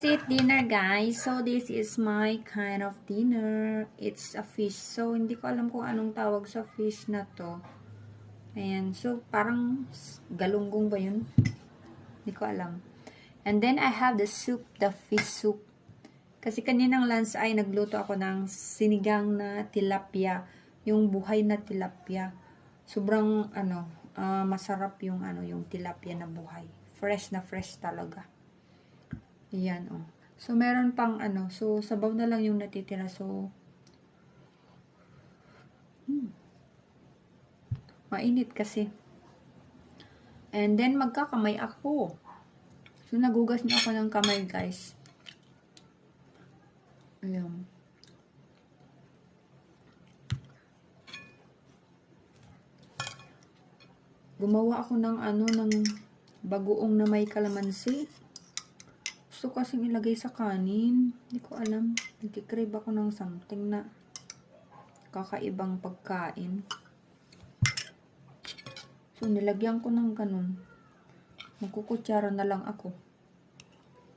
Eat dinner guys. So this is my kind of dinner. It's a fish. So hindi ko alam kung anong tawag sa fish na to. Ayan. So parang galunggong ba yun? Hindi ko alam. And then I have the soup, the fish soup. Kasi kaninang lunch ay nagluto ako ng sinigang na tilapia. Yung buhay na tilapia. Sobrang ano, uh, masarap yung ano, yung tilapia na buhay. Fresh na fresh talaga. Yan, oh. So, meron pang ano. So, sabaw na lang yung natitira. So, hmm. Mainit kasi. And then, magkakamay ako. So, nagugas na ako ng kamay, guys. Ayan. Gumawa ako ng ano, ng bagoong na may kalamansi. Gusto kasing ilagay sa kanin. Hindi ko alam. Nagkikrave ako ng something na kakaibang pagkain. So, nilagyan ko ng ganun. Magkukutsara na lang ako.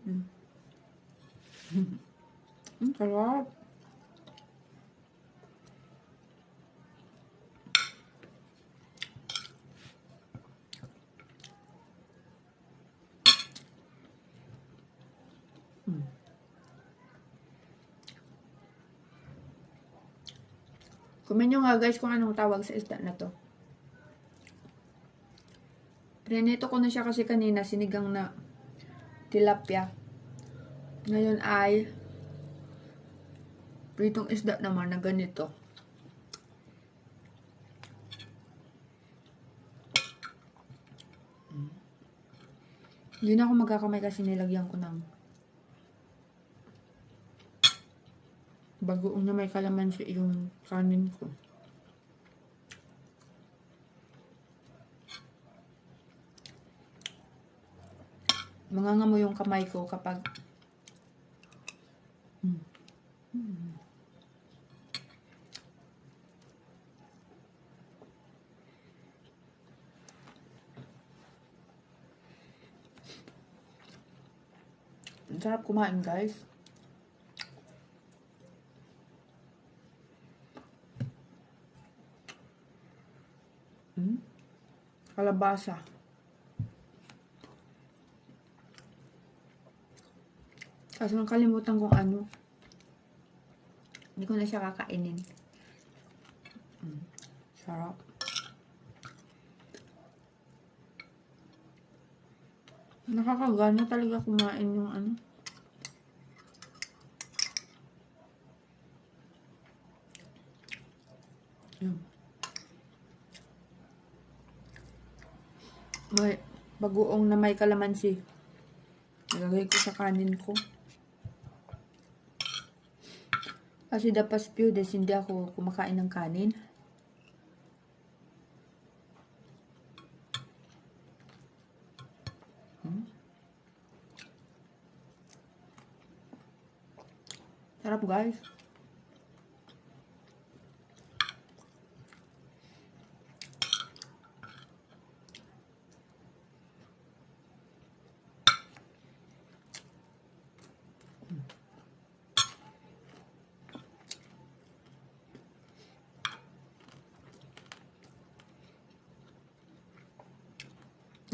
Hmm. hmm, sarap. Comment nyo nga guys kung anong tawag sa isda na to. Prinito ko na siya kasi kanina sinigang na tilapia. Ngayon ay pritong isda naman na ganito. Hindi na ako magkakamay kasi nilagyan ko ng bagoong na may kalamansi yung kanin ko. Manganga mo yung kamay ko kapag mm. Mm. Sarap kumain guys. Hmm? Kalabasa. Kaso nakalimutan kung ano. Hindi ko na siya kakainin. Hmm. Sarap. Nakakagana talaga kumain yung ano. Yun. May bagoong na may kalamansi. Nilagay ko sa kanin ko. Kasi dapat des hindi ako kumakain ng kanin. Hmm? Sarap guys.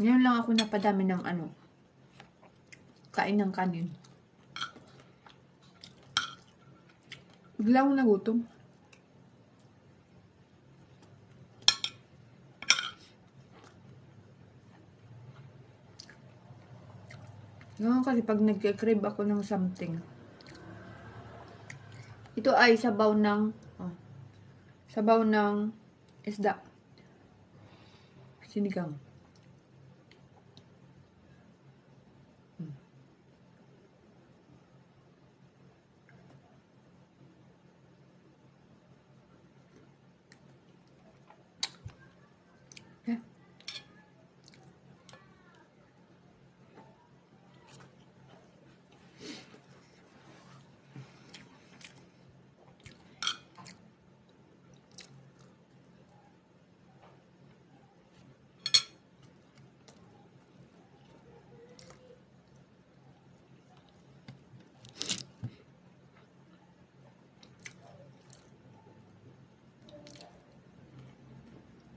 Ngayon lang ako napadami ng ano, kain ng kanin. Bigla akong nagutom. Ngayon kasi pag nag-crave ako ng something, ito ay sabaw ng, oh, sabaw ng isda. Sinigang.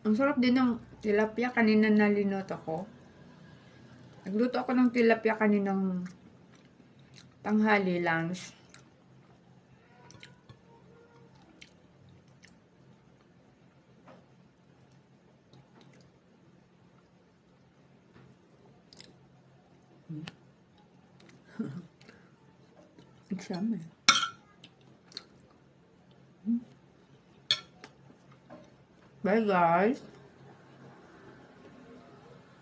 Ang sarap din ng tilapia kanina nalinuto ko. Nagluto ako ng tilapia kaninang tanghali lunch. Exam 拜拜。